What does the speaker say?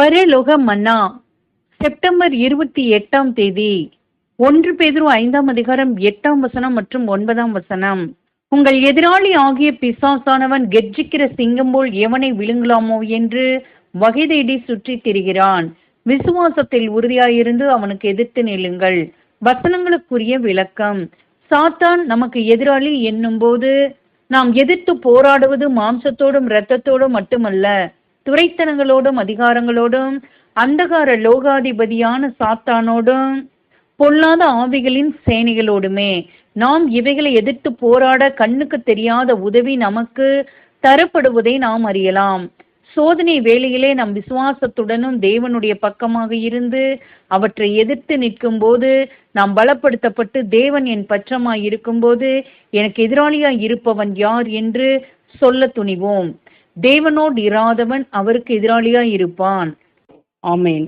பரலோக மன்னா செப்டம்பர் இருபத்தி எட்டாம் தேதி ஒன்று பேதரும் ஐந்தாம் அதிகாரம் எட்டாம் வசனம் மற்றும் ஒன்பதாம் வசனம். உங்கள் எதிராளி ஆகிய பிசாசானவன் கெர்ஜிக்கிற சிங்கம் போல் எவனை விழுங்கலாமோ? என்று வகை தேடி சுற்றித் திரிகிறான். விசுவாசத்தில் உறுதியாயிருந்து அவனுக்கு எதிர்த்து நில்லுங்கள். வசனங்களுக்குரிய விளக்கம். சாத்தான் நமக்கு எதிராளி என்னும்போது நாம் எதிர்த்து போராடுவது மாம்சத்தோடும் இரத்தத்தோடும் மட்டுமல்ல துரைத்தனங்களோடும் அதிகாரங்களோடும் அந்தகார லோகாதிபதியான சாத்தானோடும் பொல்லாத ஆவிகளின் சேனைகளோடுமே. நாம் இவைகளை எதிர்த்து போராட கண்ணுக்கு தெரியாத உதவி நமக்கு தரப்படுவதை நாம் அறியலாம். சோதனை வேளையிலே நம் விசுவாசத்துடனும் தேவனுடைய பக்கமாக இருந்து அவற்றை எதிர்த்து நிற்கும் போது நாம் பலப்படுத்தப்பட்டு தேவன் என் பட்சமாய் இருக்கும்போது எனக்கு எதிராளியாய் இருப்பவன் யார் என்று சொல்ல துணிவோம். தேவனோடு இராதவன் அவருக்கு எதிராளியாய் இருப்பான் ஆமேன்.